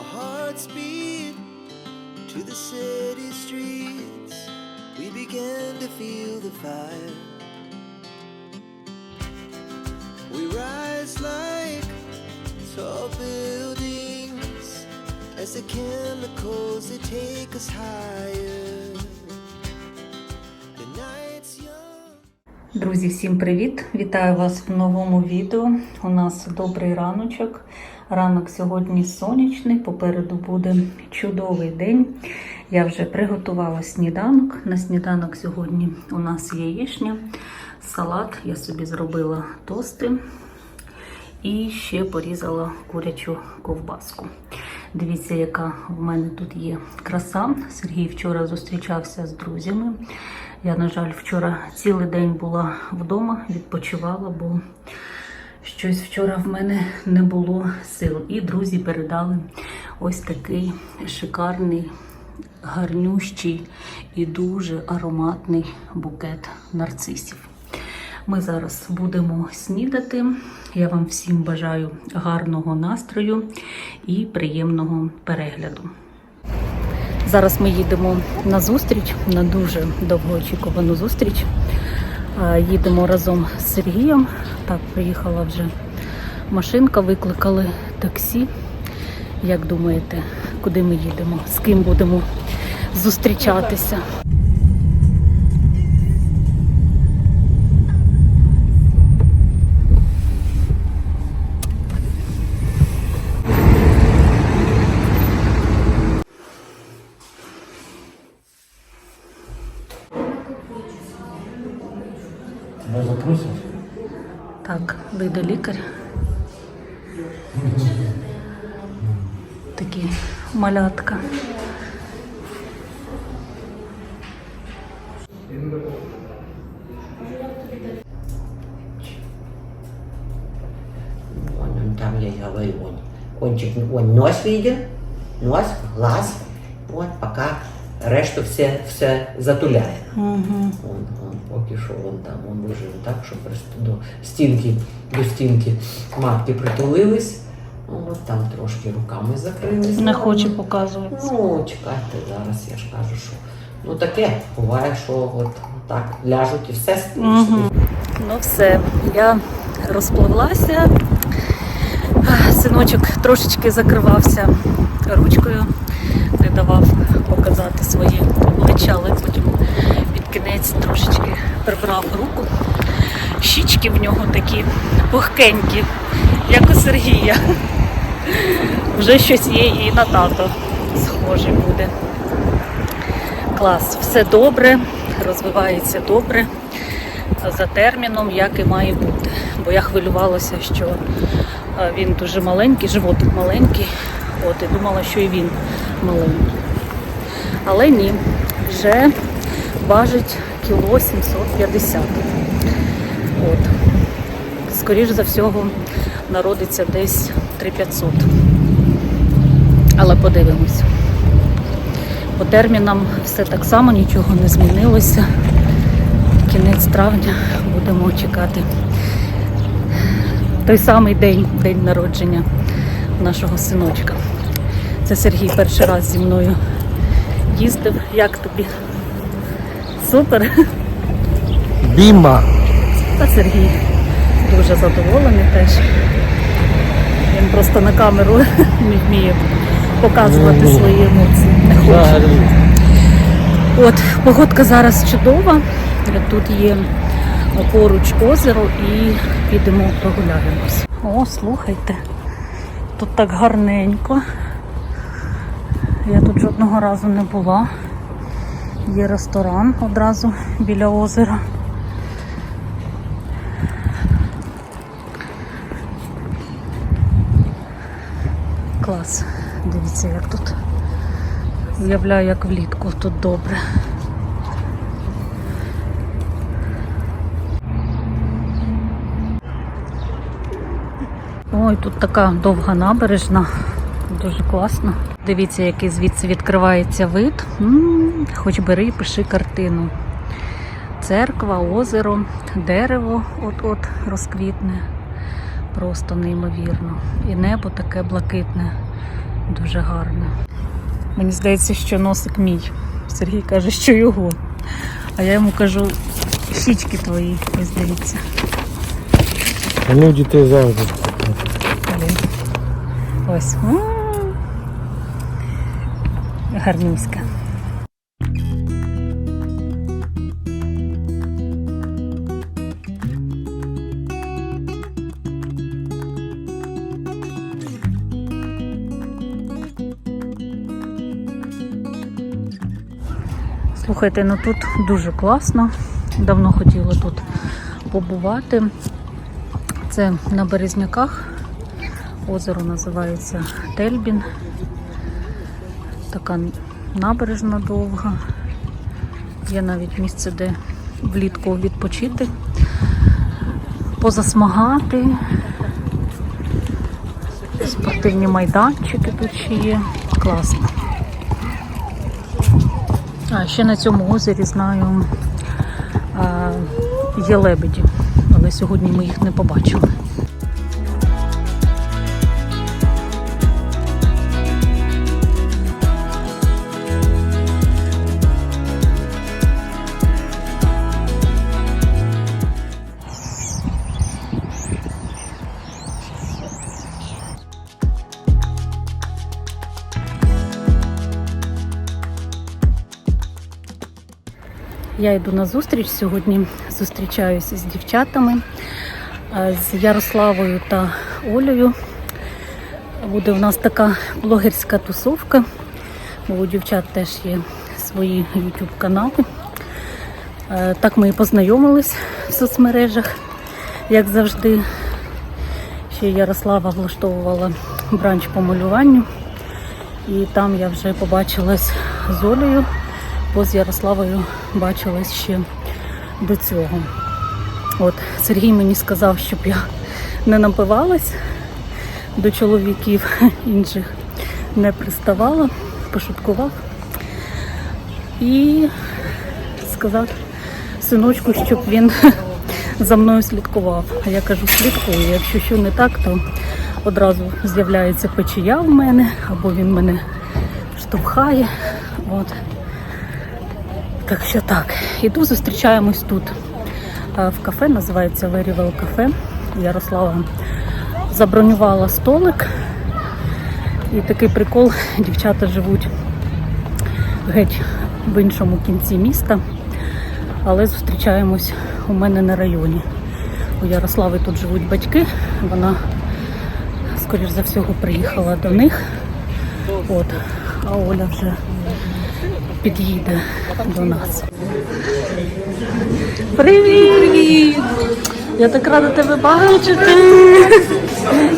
Our hearts beat to the city streets. We began to feel the fire. We rise like tall buildings as the chemicals they take us higher. The night's young. Друзі, всім привіт! Вітаю вас в новому відео. У нас добрий раночок. Ранок сьогодні сонячний, попереду буде чудовий день. Я вже приготувала сніданок. На сніданок сьогодні у нас яєчня, салат. Я собі зробила тости і ще порізала курячу ковбаску. Дивіться, яка в мене тут є краса. Сергій вчора зустрічався з друзями. Я, на жаль, вчора цілий день була вдома, відпочивала, бо щось вчора в мене не було сил. І друзі передали ось такий шикарний, гарнющий і дуже ароматний букет нарцисів. Ми зараз будемо снідати. Я вам всім бажаю гарного настрою і приємного перегляду. Зараз ми їдемо на зустріч, на дуже довгоочікувану зустріч. Їдемо разом з Сергієм. Так, приїхала вже машинка, викликали таксі. Як думаєте, куди ми їдемо? З ким будемо зустрічатися? Вийде лікар. Такі малятка. Вон он там, я говорю, он, кончик, он нос виден, нос, глаз, вот, пока решту все, все затуляє. Угу. Он, он, поки що он там, он вижив так, що просто до стінки, до стінки матки притулились, Ну, от там трошки руками закрились. Не хоче показуватися. Ну, чекайте, зараз я ж кажу, що ну таке буває, що от так ляжуть і все Угу. Ну все, я розпливлася. Синочок трошечки закривався ручкою, давав показати своє обличчя, але потім під кінець трошечки прибрав руку. Щічки в нього такі пухкенькі, як у Сергія. Вже щось є і на тато схоже буде. Клас, все добре, розвивається добре за терміном, як і має бути. Бо я хвилювалася, що е, він дуже маленький, животик маленький, от, і думала, що і він маленький. Але ні, вже важить кіло 750. От. Скоріш за всього, народиться десь 3500. Але подивимось. По термінам все так само, нічого не змінилося. Кінець травня будемо чекати. Той самий день, день народження нашого синочка. Це Сергій перший раз зі мною їздив. Як тобі? Супер! Бимба! Та Сергій дуже задоволений теж. Він просто на камеру не вміє показувати Ні. свої емоції. Не хоче. От, погодка зараз чудова. Тут є поруч озеро і підемо прогуляємось. О, слухайте, тут так гарненько. Жодного разу не була. Є ресторан одразу біля озера. Клас. Дивіться, як тут. Уявляю, як влітку тут добре. Ой, тут така довга набережна. Дуже класно. Дивіться, який звідси відкривається вид. М, Хоч бери і пиши картину. Церква, озеро, дерево от-от розквітне. Просто неймовірно. І небо таке блакитне. Дуже гарне. Мені здається, що носик мій. Сергій каже, що його. А я йому кажу, щічки твої, мені здається. Вони у дітей завжди. Ось. Гарнюська. Слухайте, ну тут дуже класно. Давно хотіла тут побувати. Це на Березняках. Озеро називається Тельбін. Така набережна довга. Є навіть місце, де влітку відпочити, позасмагати. Спортивні майданчики тут ще є. Класно. А ще на цьому озері знаю а, є лебеді, але сьогодні ми їх не побачили. Я йду на зустріч сьогодні. Зустрічаюся з дівчатами, е, з Ярославою та Олею. Буде у нас така блогерська тусовка, бо у дівчат теж є свої YouTube канали. Е, Так ми і познайомились в соцмережах, як завжди. Ще Ярослава влаштовувала бранч по малюванню. І там я вже побачилась з Олею, бо з Ярославою бачилась ще до цього. От Сергій мені сказав, щоб я не напивалась до чоловіків інших, не приставала, пошуткував і сказав синочку, щоб він за мною слідкував. А я кажу, слідкую. Якщо що не так, то одразу з'являється печія в мене, або він мене штовхає. От. Так що так, іду, зустрічаємось тут е, в кафе, називається Well Cafe. Ярослава забронювала столик. І такий прикол, дівчата живуть геть в іншому кінці міста, але зустрічаємось у мене на районі. У Ярослави тут живуть батьки, вона, скоріш за всього, приїхала до них. От, а Оля вже під'їде до нас. Привіт! Я так рада тебе бачити.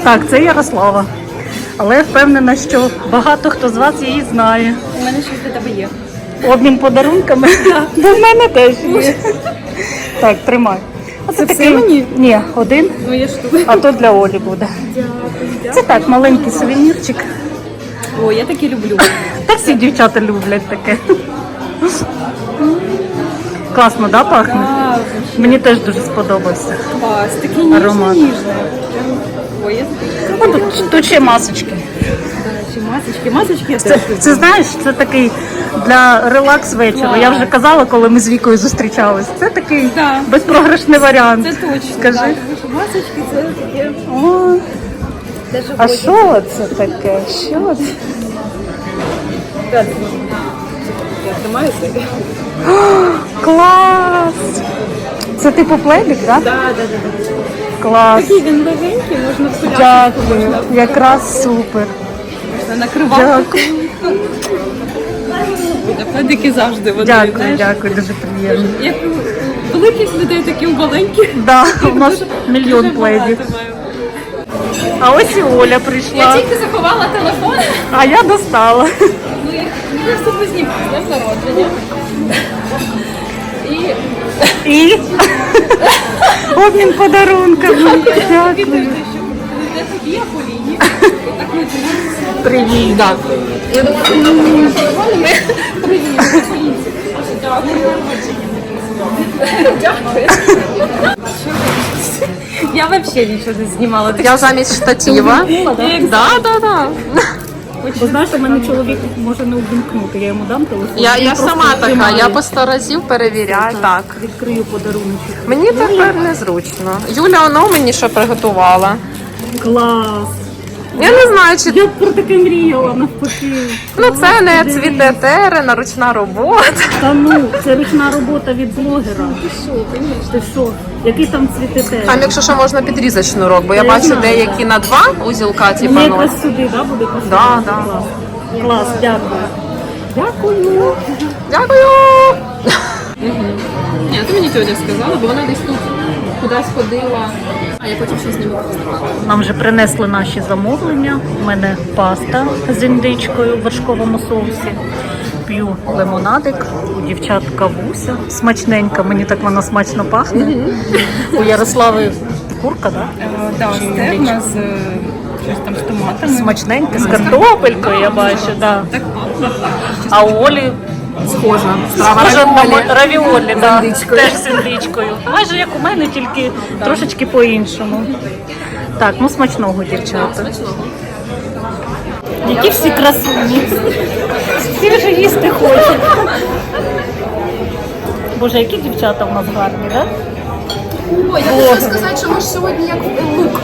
Так, це Ярослава. Але я впевнена, що багато хто з вас її знає. У мене щось для тебе є. Обмін подарунками? В мене теж є. Так, тримай. А Це все мені? Ні, один, Ну я а то для Олі буде. Це так, маленький сувенірчик. О, я такі люблю. Та всі дівчата люблять таке. Класно, да, пахне? А, Мені теж дуже сподобався. клас, ніжні, Аромат. Прям, Ой, я. О, тут, тут ще масочки. Чи масочки? Масочки я Це, теж це знаєш, це такий для релакс вечора. Я вже казала, коли ми з Вікою зустрічались. Це такий Да. безпрограшний варіант. Це точно. Скажи. да, тому що масочки це таке. О, а що це таке? Що це? Так, Я тримаю. Клас! Це типу пледик, так? Да? Да, да, да. Клас. Такий він легенький, можна в Дякую. Якраз супер. можна накривати. Дякую. Пледики завжди вони, Дякую, знаєш. дякую, дуже приємно. Як великих людей, такі у маленьких. Да, у нас мільйон дуже пледів. багато маю. А ось і Оля Я прийшла, тільки заховала телефон. а я достала. Ну, я, я все познімала з днем народження. І І обмін подарунками. Дякую. підожди, що де тобі, а Поліні. Так ми Привіт. Я думаю, що ми телефонами приїдемо Поліні. Дякую. Дякую. Взагалі нічого не знімала. Я замість штатива. Да, да, да. Бо знаєш, у мене чоловік може не увімкнути, я йому дам телефон. Я, він я просто сама така, тримає. я по сто разів перевіряю. Так. Відкрию подарунок. Мені тепер незручно. Юля воно мені що приготувала. Клас! Я не знаю, чи Я про таке мріяла навпаки. ну це не цвіте терена, ручна робота. Та ну, це ручна робота від блогера. Ти що, Ти що? Який там цвітете? Там, якщо що, можна підрізати шнурок, бо я Я бачу знаю, деякі на два узілка, типа Мені ну. якраз сюди, да, буде поставити? Да, да. Клас. Клас, дякую. Дякую. Дякую! Ні, це мені тьотя сказала, бо вона десь тут кудись ходила. А я потім щось з ними Нам вже принесли наші замовлення. У мене паста з індичкою в вершковому соусі. П'ю лимонадик, у дівчат кавуся. Смачненька, мені так вона смачно пахне. У Ярослави курка, так? Так, стегна з щось там з томатами. Смачненька, з картопелькою, я бачу, да. А у Олі Схожа. схожа на мо- равіолі, да. теж з індичкою. Майже як у мене, тільки трошечки по-іншому. Так, ну смачного, дівчата. Які всі красуні. Всі вже їсти хочуть. Боже, які дівчата в нас гарні, так? Ой, я хочу сказати, що ми ж сьогодні як лук.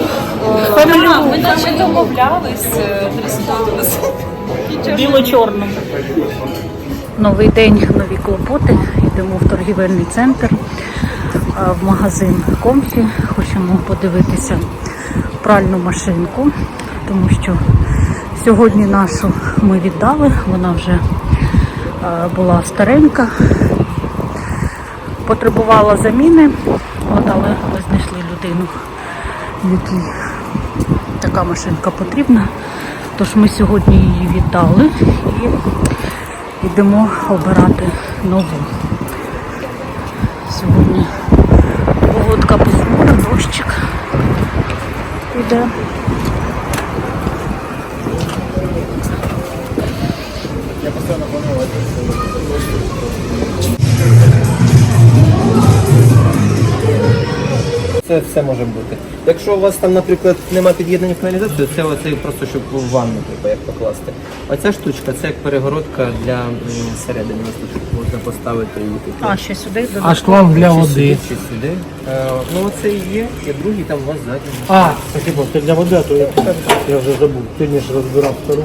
Да? Ми наче домовлялись е, трясутись. Новий день, нові клопоти. Йдемо в торгівельний центр, в магазин Комфі. Хочемо подивитися пральну машинку, тому що сьогодні нашу ми віддали. Вона вже була старенька, потребувала заміни, от, але ми знайшли людину, якій така машинка потрібна. Тож ми сьогодні її віддали і йдемо обирати нову. Сьогодні погодка похмура, дощик іде. Це все може бути. Якщо у вас там, наприклад, нема під'єднання в каналізацію, це оцей просто щоб в ванну типу, як покласти. Оця штучка це як перегородка для середини. Ось тут можна поставити її тут. А, ще сюди А додати. шланг для чи води. сюди, чи сюди. Е, ну оце і є, і другий там у вас ззаді. А, таке просто для води, а то я, я вже забув. Сьогодні ж розбирав стару.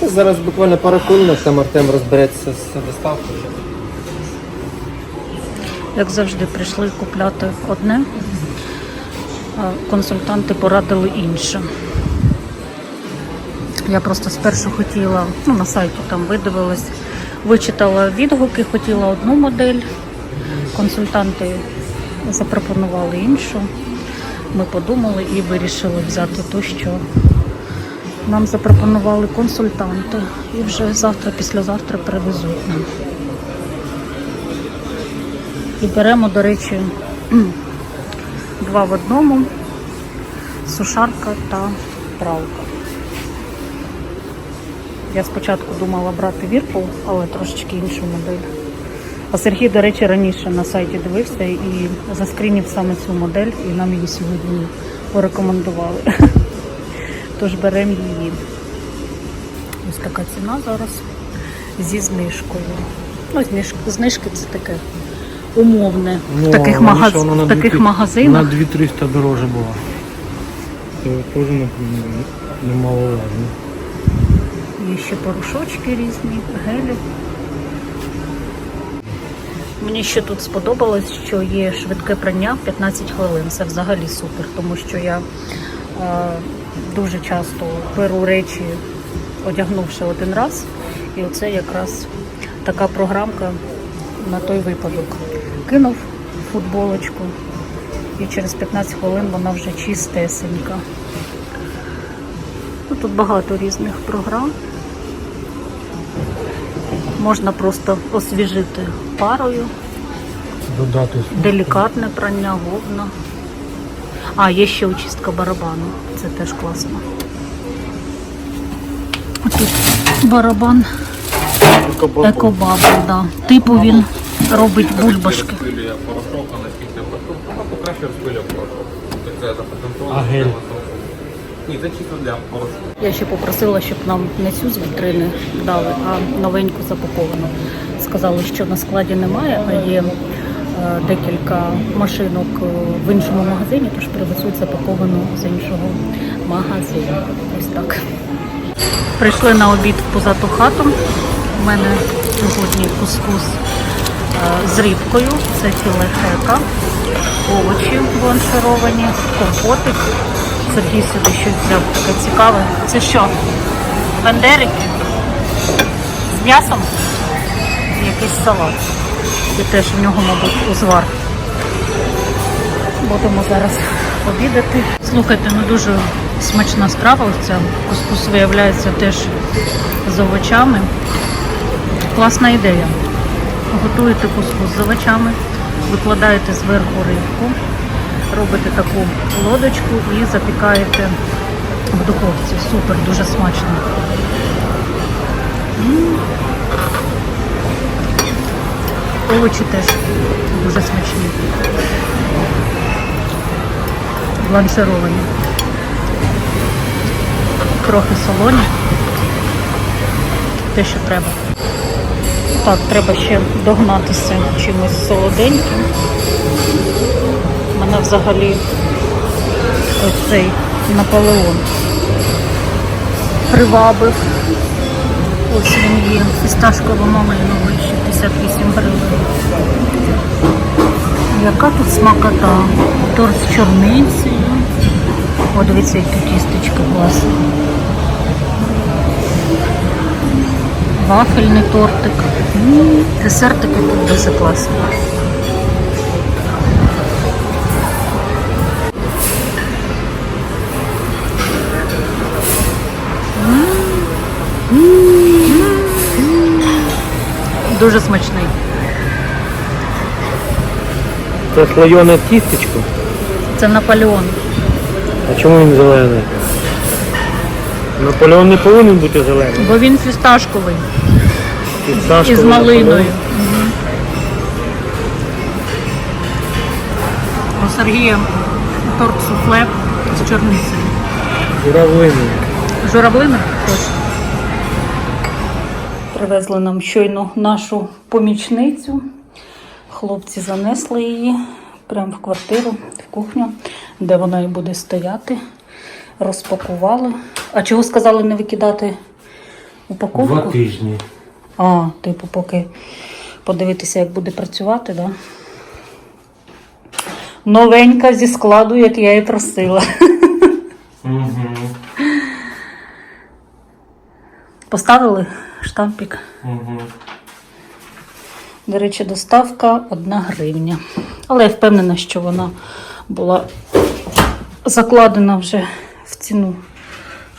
Це зараз буквально пару хвилин, там Артем розбереться з доставкою. Як завжди, прийшли купляти одне, а консультанти порадили інше. Я просто спершу хотіла, ну на сайті там видивилась, вичитала відгуки, хотіла одну модель. Консультанти запропонували іншу. Ми подумали і вирішили взяти ту, що нам запропонували консультанти. І вже завтра, післязавтра привезуть нам. І беремо, до речі, два в одному, сушарка та пралка. Я спочатку думала брати Whirlpool, але трошечки іншу модель. А Сергій, до речі, раніше на сайті дивився і заскрінів саме цю модель, і нам її сьогодні порекомендували. Тож беремо її. Ось така ціна зараз зі знижкою. Ну, знижки, це таке умовне в таких, магаз... в таких 2 магазинах. На 2300 дороже була. Це теж не- немаловажно. Є ще порошочки різні, гелі. Мені ще тут сподобалось, що є швидке прання 15 хвилин. Це взагалі супер, тому що я е, дуже часто беру речі, одягнувши один раз. І оце якраз така програмка на той випадок. Кинув футболочку, і через 15 хвилин вона вже чистесенька. Ну, тут багато різних програм. Можна просто освіжити парою, Додати. делікатне прання, говно. А, є ще очистка барабану. Це теж класно. Тут барабан екобабл, да. Типу він робить бульбашки. А гель? Ні, це чисто для порошку. Я ще попросила, щоб нам не цю з вітрини дали, а новеньку запаковану. Сказали, що на складі немає, а є е, декілька машинок е, в іншому магазині, тож привезуть запаковану з іншого магазину. Ось так. Прийшли на обід в позату хату. У мене сьогодні кускус е, з рибкою, це філе хека, овочі бланшировані, компотик. Сергій сюди щось взяв таке цікаве. Це що? Бандерики? З м'ясом? Якийсь салат. І теж в нього, мабуть, узвар. Будемо зараз обідати. Слухайте, ну дуже смачна страва. Ця кускус виявляється теж з овочами. Класна ідея. Готуєте кускус з овочами, викладаєте зверху рибку, робите таку лодочку і запікаєте в духовці. Супер, дуже смачно. Овочі теж дуже смачні. Бланшировані. Трохи солоні. Те, що треба. Так, треба ще догнатися чимось солоденьким. Мене взагалі ось цей Наполеон привабив. Ось він є. Фісташково малиновий, 68 гривень. Яка тут смакота? Торт з чорницею. О, дивіться, які тістечки класні. Вафельний тортик. Десертики тут дуже класні. Дуже смачний. Це слоєне тістечко. Це Наполеон. А чому він зелений? Наполеон не повинен бути зелений. Бо він фісташковий Фісташковий із малиною. У Сергія торт суфле з чорницею. Журавлиний. Журавлина? Точно. Привезли нам щойно нашу помічницю. Хлопці занесли її прямо в квартиру, в кухню, де вона і буде стояти. Розпакували. А чого сказали не викидати упаковку? Два тижні. А, типу, поки подивитися, як буде працювати, да? Новенька зі складу, як я і просила. Угу. Поставили штампик. Угу. До речі, доставка 1 гривня. Але я впевнена, що вона була закладена вже в ціну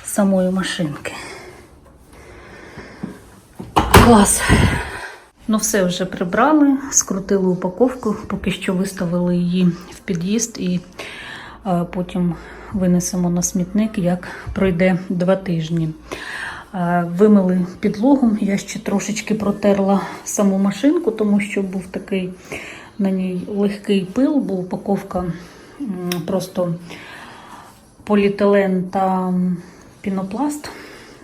самої машинки. Клас. Ну, все вже прибрали, скрутили упаковку, поки що виставили її в під'їзд і е, потім винесемо на смітник, як пройде два тижні. Е, Вимили підлогу, я ще трошечки протерла саму машинку, тому що був такий на ній легкий пил, бо упаковка просто поліетилен та пінопласт,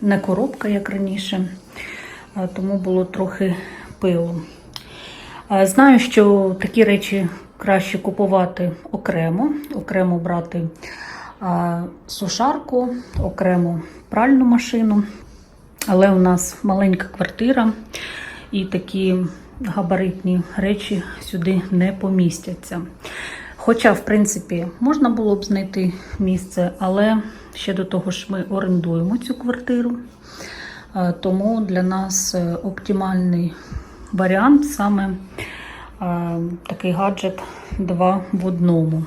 не коробка, як раніше, Е, тому було трохи пилу. Е, Знаю, що такі речі краще купувати окремо, окремо брати сушарку, окремо пральну машину. Але у нас маленька квартира, і такі габаритні речі сюди не помістяться. Хоча, в принципі, можна було б знайти місце, але ще до того ж ми орендуємо цю квартиру. Е, Тому для нас е, оптимальний варіант саме е, такий гаджет 2 в одному.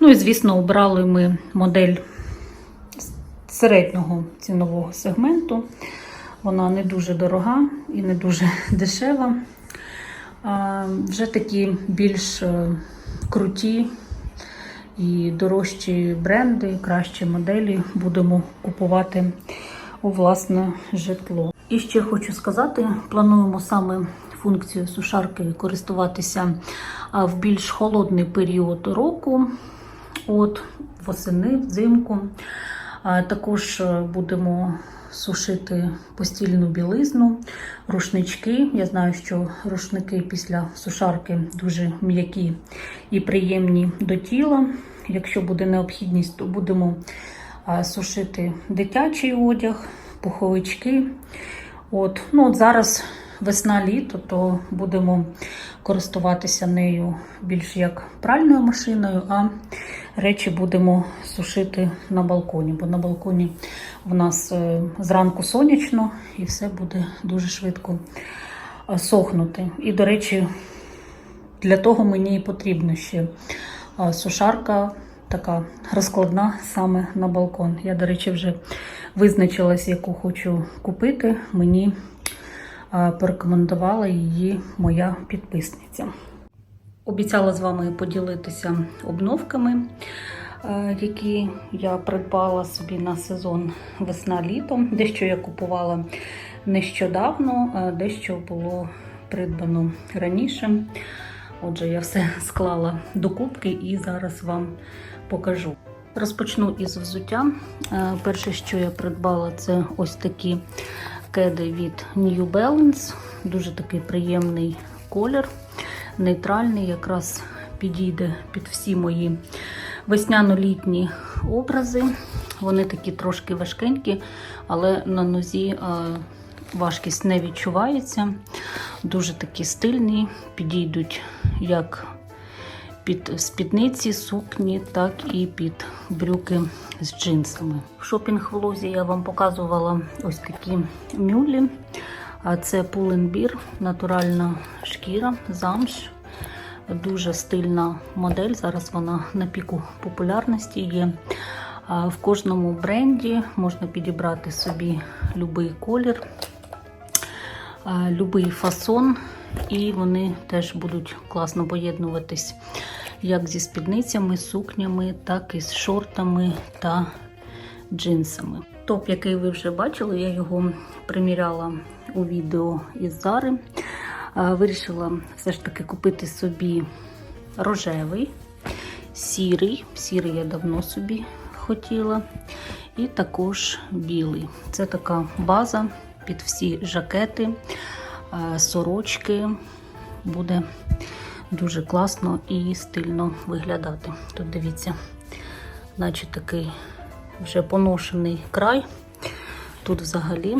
Ну і, звісно, обрали ми модель середнього цінового сегменту. Вона не дуже дорога і не дуже дешева. Вже такі більш е, круті і дорожчі бренди, кращі моделі будемо купувати у власне житло. І ще хочу сказати: плануємо саме функцію сушарки користуватися в більш холодний період року, от восени, взимку. Також е, будемо сушити постільну білизну, рушнички. Я знаю, що рушники після сушарки дуже м'які і приємні до тіла. Якщо буде необхідність, то будемо сушити дитячий одяг, пуховички. От, ну, от зараз весна-літо, то будемо користуватися нею більш як пральною машиною, а речі будемо сушити на балконі, бо на балконі в нас е, зранку сонячно і все буде дуже швидко е, сохнути. І, до речі, для того мені і потрібна ще е, сушарка така розкладна саме на балкон. Я, до речі, вже визначилась, яку хочу купити. Мені порекомендувала її моя підписниця. Обіцяла з вами поділитися обновками, е, які я придбала собі на сезон весна-літо. Дещо я купувала нещодавно, а дещо було придбано раніше. Отже, я все склала до кубки і зараз вам покажу. Розпочну із взуття. Е, Перше, що я придбала, це ось такі кеди від New Balance. Дуже такий приємний колір, нейтральний, якраз підійде під всі мої весняно-літні образи. Вони такі трошки важкенькі, але на нозі е, важкість не відчувається. Дуже такі стильні, підійдуть як під спідниці, сукні, так і під брюки з джинсами. В шопінг-влозі я вам показувала ось такі мюлі. Це пуленбір, натуральна шкіра, замш. Дуже стильна модель. Зараз вона на піку популярності є. В кожному бренді можна підібрати собі будь-який колір, любий фасон, і вони теж будуть класно поєднуватись як зі спідницями, сукнями, так і з шортами та джинсами. Топ, який ви вже бачили, я його приміряла у відео із Зари. Вирішила все ж таки купити собі рожевий, сірий. Сірий я давно собі хотіла. І також білий. Це така база під всі жакети, сорочки. Буде дуже класно і стильно виглядати. Тут дивіться, наче такий вже поношений край. Тут взагалі,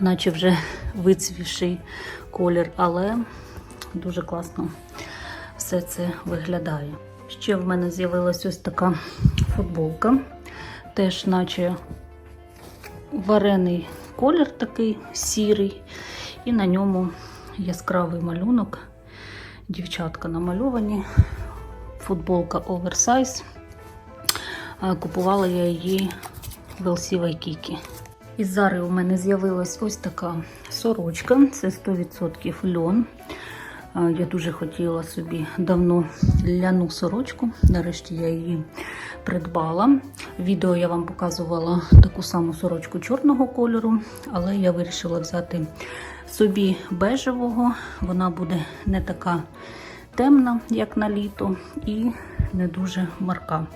наче вже вицвівший колір, але дуже класно все це виглядає. Ще в мене з'явилась ось така футболка, теж, наче варений колір такий сірий, і на ньому яскравий малюнок. Дівчатка намальовані. Футболка оверсайз. Купувала я її в LC Waikiki. Із Зари у мене з'явилась ось така сорочка. Це 100% льон. Я дуже хотіла собі давно ляну сорочку. Нарешті я її придбала. Відео я вам показувала таку саму сорочку чорного кольору, але я вирішила взяти собі бежевого. Вона буде не така темна, як на літо, і не дуже марка.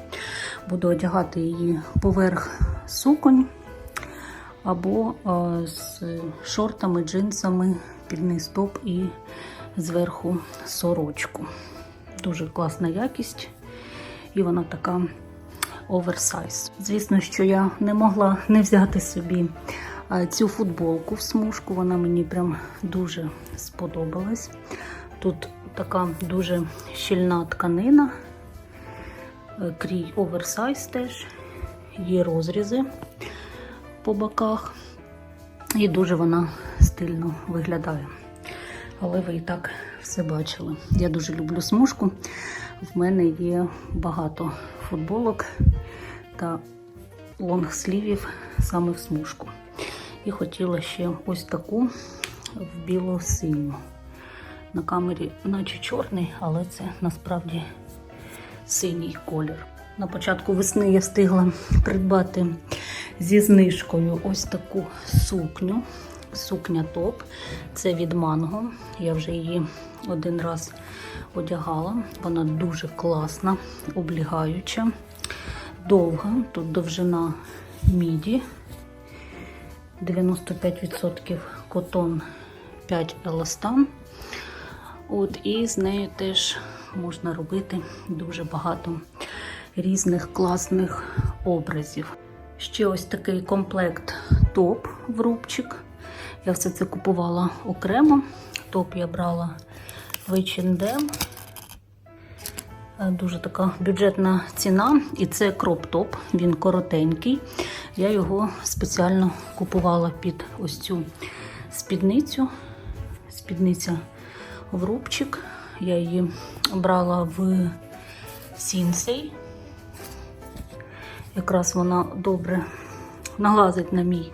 Буду одягати її поверх суконь або е, з шортами, джинсами, під низ топ і зверху сорочку. Дуже класна якість, і вона така оверсайз. Звісно, що я не могла не взяти собі цю футболку в смужку. Вона мені прям дуже сподобалась. Тут така дуже щільна тканина, е, крій оверсайз теж, є розрізи по боках. І дуже вона стильно виглядає. Але ви і так все бачили. Я дуже люблю смужку. В мене є багато футболок та лонгслівів саме в смужку. І хотіла ще ось таку в біло-синю. На камері, наче чорний, але це насправді синій колір. На початку весни я встигла придбати зі знижкою ось таку сукню. Сукня топ. Це від манго. Я вже її один раз одягала. Вона дуже класна, облігаюча, довга, тут довжина міді, 95% котон 5 еластан. От, і з нею теж можна робити дуже багато різних класних образів. Ще ось такий комплект топ в рубчик. Я все це купувала окремо. Топ я брала в H&M. Дуже така бюджетна ціна, і це кроп-топ, він коротенький. Я його спеціально купувала під ось цю спідницю. Спідниця в рубчик. Я її брала в Сінсей. Якраз вона добре налазить на мій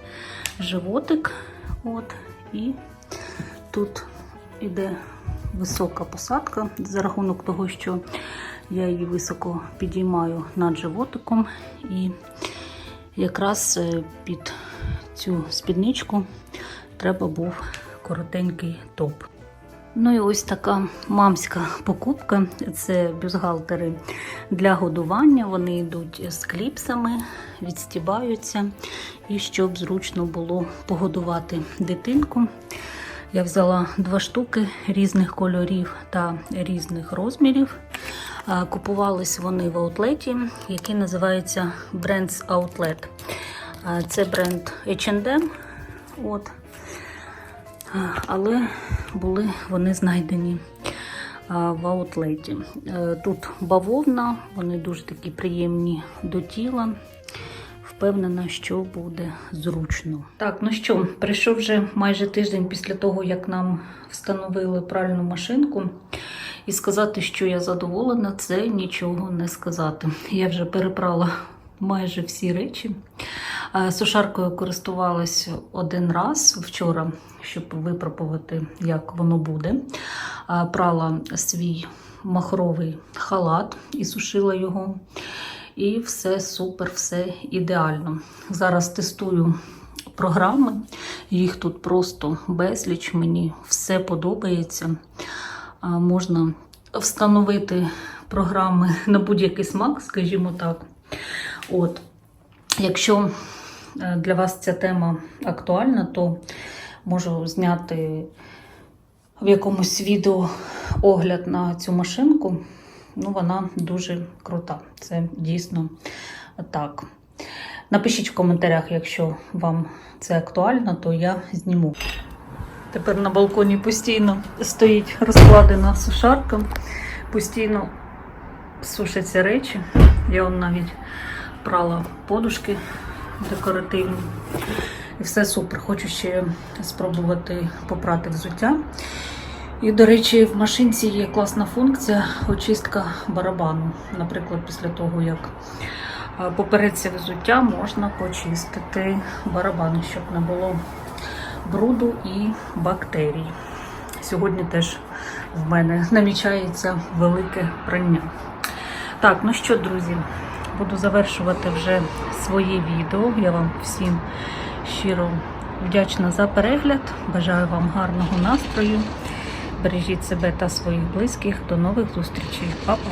животик. От, і тут іде висока посадка за рахунок того, що я її високо підіймаю над животиком. І якраз е, під цю спідничку треба був коротенький топ. Ну і ось така мамська покупка. Це бюстгальтери для годування. Вони йдуть з кліпсами, відстібаються. І щоб зручно було погодувати дитинку. Я взяла два штуки різних кольорів та різних розмірів. Купувались вони в аутлеті, який називається Brands Outlet. Це бренд H&M. От. Але були вони знайдені в аутлеті. Е, Тут бавовна, вони дуже такі приємні до тіла. Впевнена, що буде зручно. Так, ну що, прийшов вже майже тиждень після того, як нам встановили пральну машинку. І сказати, що я задоволена, це нічого не сказати. Я вже перепрала майже всі речі. Е, Сушаркою користувалась один раз вчора, щоб випробувати, як воно буде. Е, Прала свій махровий халат і сушила його. І все супер, все ідеально. Зараз тестую програми, їх тут просто безліч, мені все подобається. Можна встановити програми на будь-який смак, скажімо так. От. Якщо е, для вас ця тема актуальна, то можу зняти в якомусь відео огляд на цю машинку. Ну, вона дуже крута. Це дійсно так. Напишіть в коментарях, якщо вам це актуально, то я зніму. Тепер на балконі постійно стоїть розкладена сушарка, постійно сушаться речі. Я вам навіть прала подушки декоративні. І все супер. Хочу ще спробувати попрати взуття. І, до речі, в машинці є класна функція очистка барабану. Наприклад, після того, як попереться взуття, можна почистити барабан, щоб не було бруду і бактерій. Сьогодні теж в мене намічається велике прання. Так, ну що, друзі, буду завершувати вже своє відео. Я вам всім щиро вдячна за перегляд. Бажаю вам гарного настрою. Бережіть себе та своїх близьких. До нових зустрічей. Па-па!